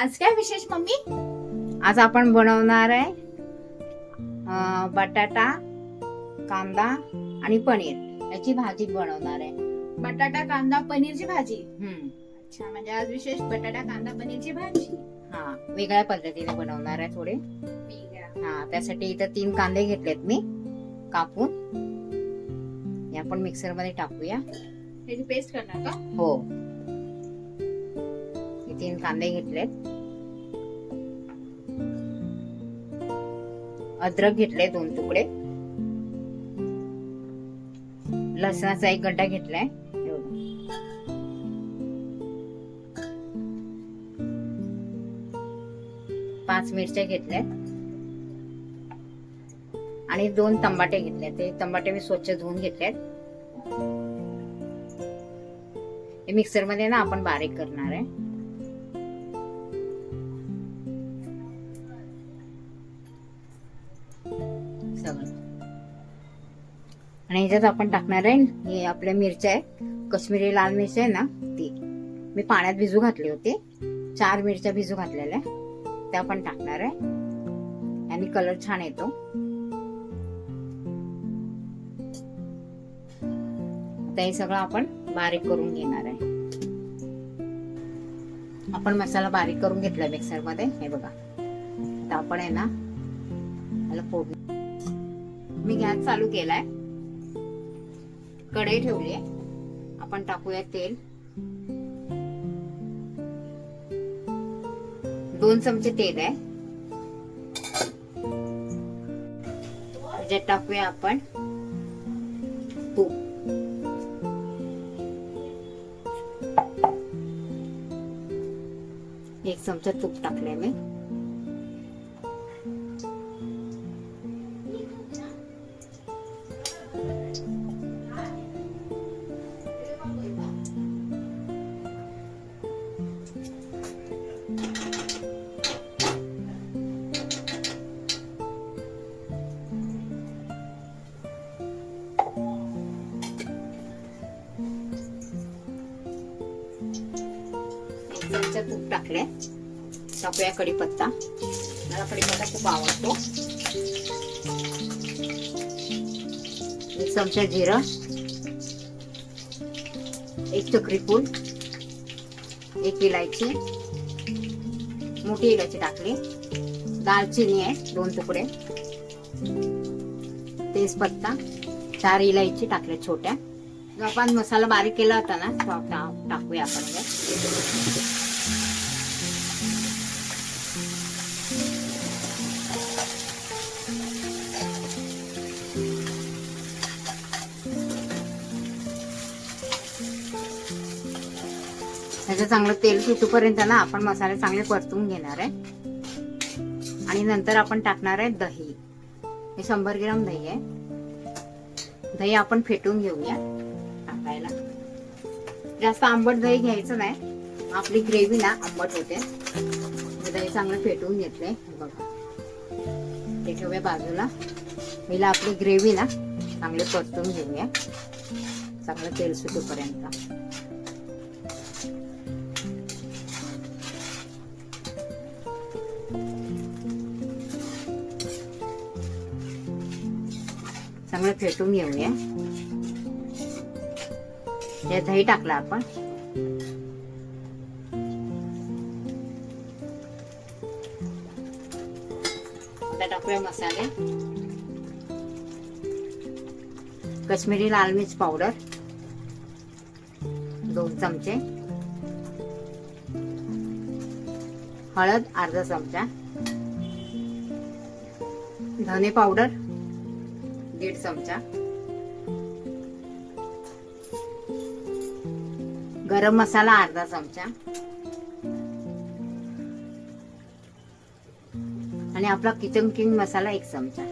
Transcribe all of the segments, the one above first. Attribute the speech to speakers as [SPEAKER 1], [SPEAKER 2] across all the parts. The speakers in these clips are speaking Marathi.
[SPEAKER 1] आज काय विशेष मम्मी?
[SPEAKER 2] आज आपण बनवणार आहे बटाटा कांदा आणि पनीर याची भाजी बनवणार आहे.
[SPEAKER 1] बटाटा कांदा पनीरची भाजी.
[SPEAKER 2] हम्म.
[SPEAKER 1] अच्छा म्हणजे आज विशेष बटाटा कांदा पनीरची भाजी.
[SPEAKER 2] हा वेगळ्या पद्धतीने बनवणार आहे थोडे. हा त्यासाठी इथं तीन कांदे घेतलेत मी कापून. हे आपण मिक्सरमध्ये टाकूया.
[SPEAKER 1] त्याची पेस्ट करणार का?
[SPEAKER 2] हे. तीन कांदे घेतलेत अद्रक घेतले दोन तुकडे लसणाचा एक गड्डा घेतलाय पाच मिरच्या घेतल्या आणि दोन तंबाटे घेतले ते तंबाटे मी स्वच्छ धुवून घेतलेत हे मिक्सरमध्ये ना आपण बारीक करणार आहे. सगळं आणि ह्याच्यात आपण टाकणार आहे हे आपल्या मिरच्या आहे. कश्मीरी लाल मिरची आहे ना ती. मी पाण्यात भिजू घातले होते. चार मिरच्या भिजू घातलेल्या त्या पण टाकणार आहे. आणि कलर छान येतो. आता हे सगळं आपण बारीक करून घेणार आहे. आपण मसाला बारीक करून घेतला मिक्सरमध्ये. हे बघा. आता आपण आहे ना याला फोडणी मी गॅस चालू केलाय. कढई ठेवली आहे. आपण टाकूया तेल. दोन चमचे तेल आहे. त्याच्यात टाकूया आपण तूप. एक चमचा तूप टाकले मी. चमचा तूप टाकले टाकूया कढीपत्ता. मला कढीपत्ता खूप आवडतो. एक चमचा जिरं. एक चक्री फूल एक इलायची. मोठी इलायची टाकली. दालचिनी आहे दोन तुकडे. तेजपत्ता. चार इलायची टाकल्या छोट्या. जो आपण मसाला बारीक केला होता ना तो टाकूया आपण यात. चांगलं तेल सुटूपर्यंत ना आपण मसाले चांगले परतून घेणार आहे. आणि नंतर आपण टाकणार आहे दही. हे शंभर ग्राम दही आहे. दही आपण फेटून घेऊया टाकायला. जास्त आंबट दही घ्यायचं नाही. आपली ग्रेव्ही ना आंबट होते. दही चांगलं फेटून घेतलंय. बघा. ते ठेवूया बाजूला. हिला आपली ग्रेव्ही ना चांगले परतून घेऊया. चांगलं तेल सुटूपर्यंत. चांगलं फेटून घेऊया त्यात दही टाकला आपण. आता टाकूया मसाले. कश्मीरी लाल मिर्च पावडर. दोन चमचे. हळद अर्धा चमचा. धने पावडर. दीड चमचा. गरम मसाला अर्धा चमचा. आणि आपला किचन किंग मसाला एक चमचा.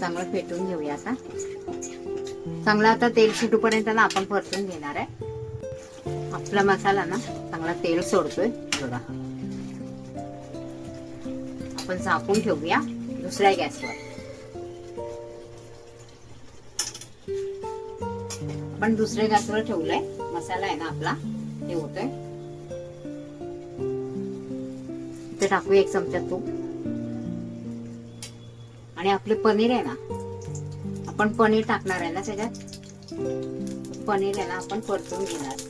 [SPEAKER 2] चांगलं फेटून घेऊया आता. चांगला आता तेल सुटूपर्यंत ना आपण परतून घेणार आहे. आपला मसाला ना चांगला तेल सोडतोय. बघा. आपण झाकून ठेवूया दुसऱ्या गॅसवर आपण दुसऱ्या गॅसवर ठेवलंय मसाला आहे ना आपला हे होतोय इथे टाकूया एक चमचा तूप आणि आपले पनीर आहे ना आपण पनीर टाकणार आहे ना त्याच्यात पनीर आहे ना आपण परतून घेणार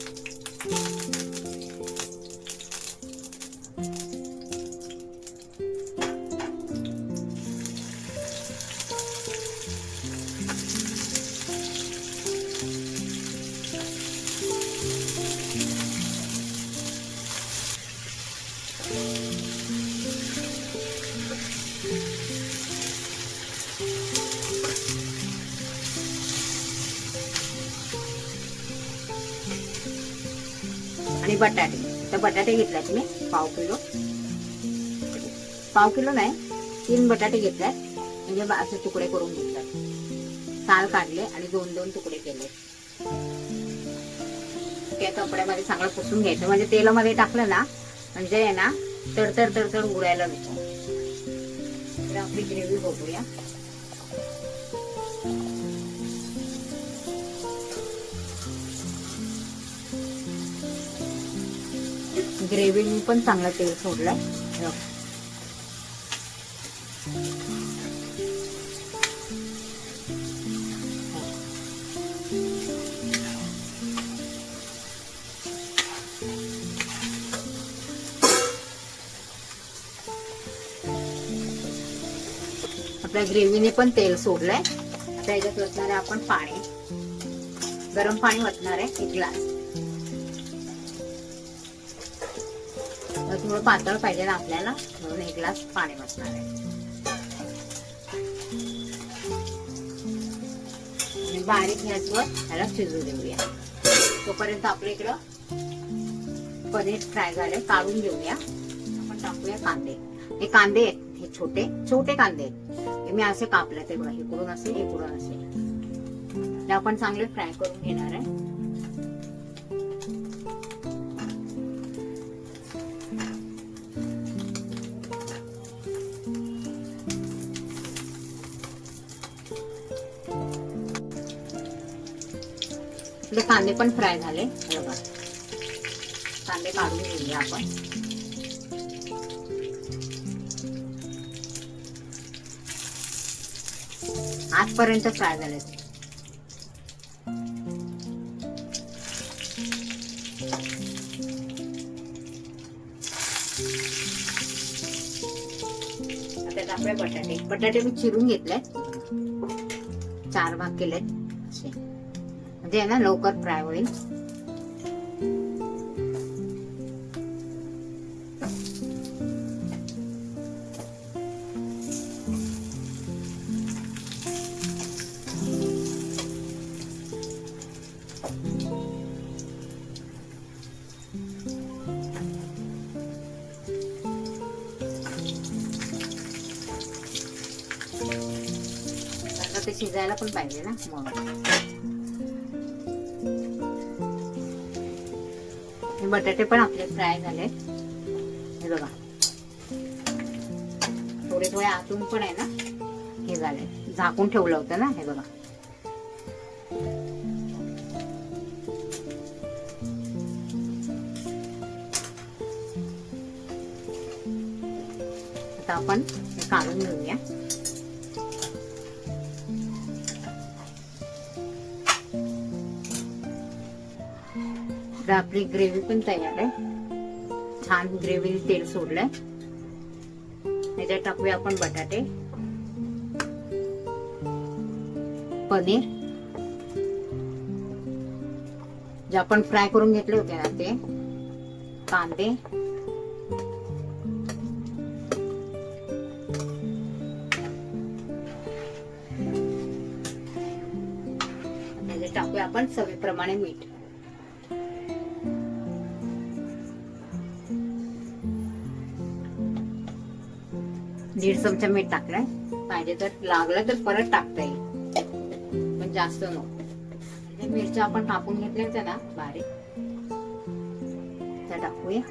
[SPEAKER 2] आणि बटाटे. तर बटाटे घेतल्यात मी पाव किलो. पाव किलो नाही तीन बटाटे घेतल्यात. म्हणजे असे तुकडे करून घेतल्यात. साल काढले आणि दोन दोन तुकडे केले. त्या कपड्यामध्ये चांगलं पुसून घ्यायचं. म्हणजे तेलामध्ये टाकलं ना म्हणजे आहे ना तडतड तडतड उडायला नको. तर आपली ग्रेव्ही बघूया. ग्रेव्ही पण चांगला तेल सोडलाय. आपल्या ग्रेव्हीने पण तेल सोडलंय. आता याच्यात वतणार आहे आपण पाणी. गरम पाणी वतणार आहे एक ग्लास. थोडं पातळ पाहिजे ना आपल्याला. म्हणून एक ग्लास पाणी बसणार आहे. आणि बारीक गॅसवर त्याला शिजू देऊया. तोपर्यंत आपल्या इकडं पनीर फ्राय झाले काढून घेऊया. आपण टाकूया कांदे. हे कांदे आहेत हे छोटे छोटे कांदे आहेत. हे मी असे कापले ते बघा इकडून असे इकडून असे हे आपण चांगले फ्राय करून घेणार आहे. आपले कांदे पण फ्राय झाले हे बघा कांदे काढून घेऊया आपण. आजपर्यंत फ्राय झाले. आता बटाटे. बटाटे मी चिरून घेतले चार भाग केलेत. असे. म्हणजे ना लवकर फ्राय होईल. ते शिजायला पण पाहिजे ना मग. बटाटे पण आपले फ्राय झाले. हे बघा. थोडे थोडे आतून पण आहे ना हे झाले. झाकून ठेवलं होतं ना हे बघा. आता आपण काढून घेऊया. तर आपली ग्रेव्ही पण तयार आहे. छान ग्रेव्ही तेल सोडलंय. त्याच्यात टाकूया आपण बटाटे. पनीर. जे आपण फ्राय करून घेतले होते ना ते. कांदे. टाकूया आपण सगळीप्रमाणे मीठ. दीड चमचा मीठ टाकलाय. पाहिजे तर लागलं तर परत टाकता येईल. पण जास्त नको. मिरच्या आपण कापून घेतल्या होत्या ना बारीक. त्या टाकूया.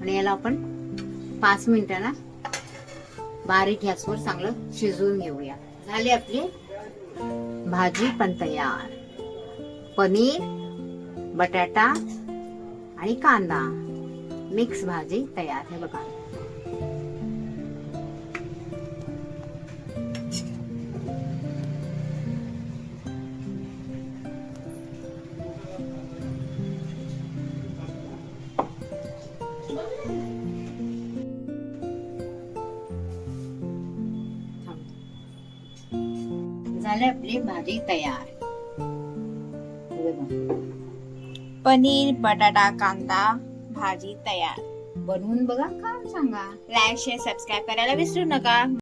[SPEAKER 2] आणि याला आपण पाच मिनिटं ना बारीक गॅसवर चांगलं शिजवून घेऊया. झाली आपली भाजी पण तयार. पनीर बटाटा आणि कांदा. मिक्स भाजी तयार आहे बघा. झाले आपली भाजी तयार.
[SPEAKER 1] पनीर बटाटा कांदा. भाजी तयार.
[SPEAKER 2] बनवून बघा का सांगा.
[SPEAKER 1] लाईक शेअर सबस्क्राईब करायला विसरू नका.